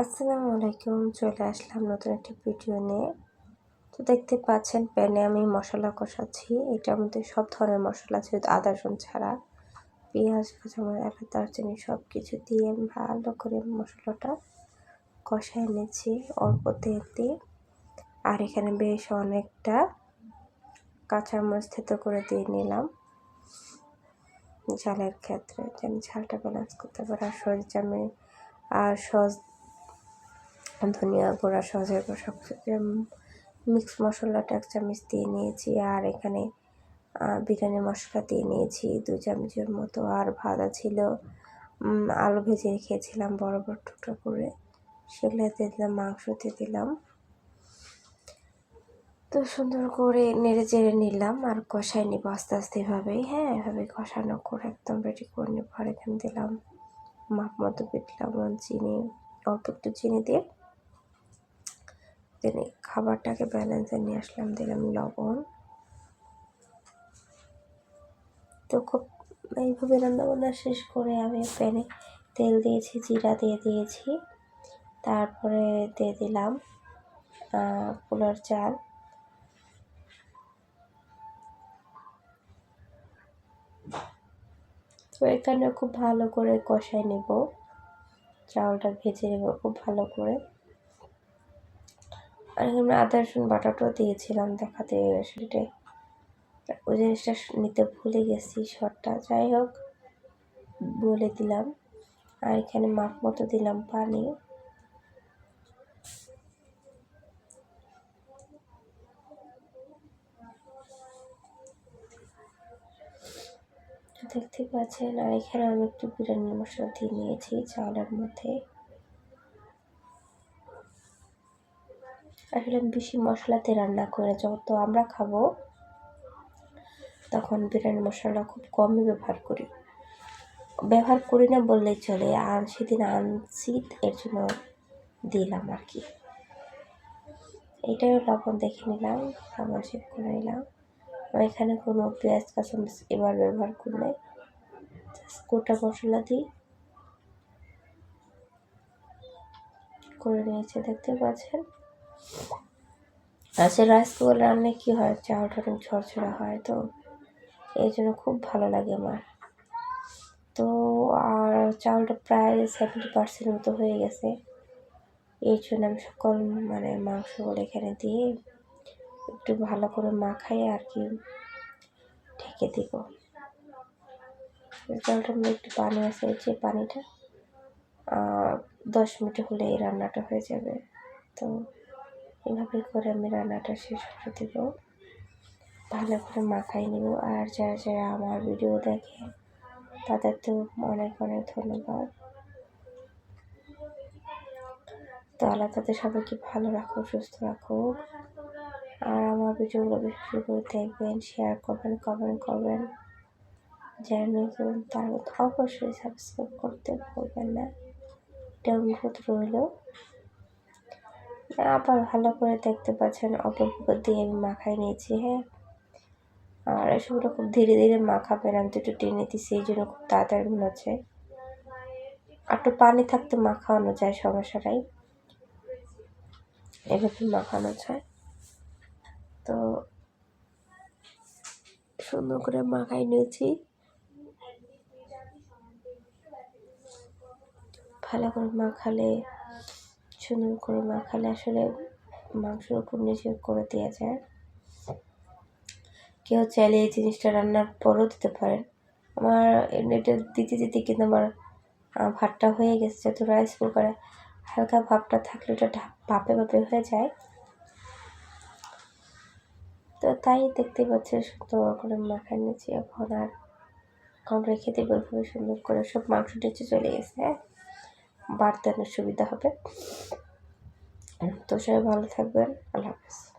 আসসালামু আলাইকুম, চলে আসলাম নতুন একটা ভিডিও নিয়ে। তো দেখতে পাচ্ছেন প্যানে আমি মশলা কষাচ্ছি। এটার মধ্যে সব ধরনের মশলা আছে আদা রসুন ছাড়া। পেঁয়াজ, কাঁচামরিচ, এলাচ, দারচিনি সব কিছু দিয়ে ভালো করে মশলাটা কষায় নিচ্ছি অল্প তেল দিয়ে। আর এখানে বেশ অনেকটা কাঁচামরিচ থেতো করে দিয়ে নিলাম। ঝালের ক্ষেত্রে যেন ঝালটা ব্যালেন্স করতে পারে। আর সরিষ আমি আর সস ধনিয়া গুঁড়া সজের গুঁড়া, সব মিক্স মশলাটা এক চামচ দিয়ে নিয়েছি আর এখানে বিরিয়ানি মশলা দিয়ে নিয়েছি দু চামচের মতো আর ভাজা ছিল। আলু ভেজে রেখেছিলাম বড় বড়, টুকরো করে। সেগুলো দিয়ে দিলাম, মাংস দিয়ে দিলাম। তো সুন্দর করে নেড়ে চেড়ে নিলাম আর কষাই নিব আস্তে আস্তে এভাবেই। হ্যাঁ এভাবে কষানো করে একদম রেডি করে নিব। আর এখানে দিলাম মাপ মতো লবণ, চিনি, অল্প একটু চিনি দিয়ে তিনি খাবারটাকে ব্যালেন্সে নিয়ে আসলাম, দিলাম লবণ। তো খুব এইভাবে রান্নাবান্না শেষ করে আমি প্যানে তেল দিয়েছি, জিরা দিয়ে দিয়েছি। তারপরে দিয়ে দিলাম পোলার চাল। তো এখানে খুব ভালো করে কষাই নেব, চাউলটা ভেজে নেব খুব ভালো করে। আর এখানে আদা, রসুন, বাটাটাও দিয়েছিলাম দেখাতে সেটা ওই জিনিসটা নিতে ভুলে গেছি শটটা। যাই হোক, বলে দিলাম। আর এখানে মাপ মতো দিলাম পানি। দেখতে পাচ্ছেন, আর এখানে আমি একটু বিরিয়ানি মশলা দিয়ে নিয়েছি চাউলের মধ্যে। আসলে বেশি মশলাতে রান্না করে যত আমরা খাব, তখন বিরিয়ানি মশলা খুব কমই ব্যবহার করি। ব্যবহার করি না বললেই চলে। আর সেদিন আনছি এর জন্য দিলাম আর কি। এটাও লবণ দেখে নিলাম, লবণ শেপ করে নিলাম। এখানে কোনো পেঁয়াজ, কাঁচামরিচ এবার ব্যবহার করি নাই। গোটা মশলা দিই। করে নিয়েছে, দেখতে পাচ্ছেন? সে রাইস কুকার রান্না কী হয়? চাউলটা অনেক ঝরঝরা হয় তো এই জন্য খুব ভালো লাগে আমার। তো আর চাউলটা প্রায় সেভেন্টি পার্সেন্ট মতো হয়ে গেছে। এই জন্য আমি সকল মানে মাংসগুলো এখানে দিয়ে একটু ভালো করে মাখাই আর কি ঢেকে দিব। চালটার মধ্যে একটু পানি আছে যে পানিটা দশ মিনিট হলে এই রান্নাটা হয়ে যাবে। তো এভাবে করে আমি রান্নাটা শেষ করে দেব। ভালো করে মাখাই নেব। আর যারা যারা আমার ভিডিও দেখে তাদের তো অনেক অনেক ধন্যবাদ। তো আল্লাহ তাদের সবাইকে ভালো রাখো সুস্থ রাখো আর আমার ভিডিওগুলো বেশি করে দেখবেন শেয়ার করবেন কমেন্ট করবেন। যারা নতুন, তার অবশ্যই সাবস্ক্রাইব করতে ভুলবেন না। এটা অনুরোধ রইল। আবার ভালো করে দেখতে পাচ্ছেন অল্প দিয়ে আমি মাখাই নিয়েছি হ্যাঁ। আর এসবগুলো খুব ধীরে ধীরে মাখাবেন, আমি তো একটু টেনে দিচ্ছি এই জন্য খুব তাড়াতাড়ি হচ্ছে। একটু পানি থাকতে মাখানো যায়, সমস্যাটাই। এভাবে মাখানো যায়। তো সুন্দর করে মাখাই নিয়েছি। ভালো করে মাখালে সুন্দর করে মাখালে আসলে মাংসের উপর নিচে করে দেওয়া যায়। কেউ চাইলে এই জিনিসটা রান্নার পরও দিতে পারেন। আমার এটা দিতে দিতে কিন্তু আমার ভাতটা হয়ে গেছে। যেহেতু রাইস কুকারে হালকা ভাবটা থাকলে ওটা ভাপে ভাপে হয়ে যায়। তো তাই দেখতে পাচ্ছি সুন্দর করে মাখায় নিয়েছি এখন আর এখন রেখে দেবো সুন্দর করে। সব মাংস নিচে চলে গেছে হ্যাঁ? বাড়তে অনেক সুবিধা হবে। তো সবাই ভালো থাকবেন আল্লাহ হাফেজ।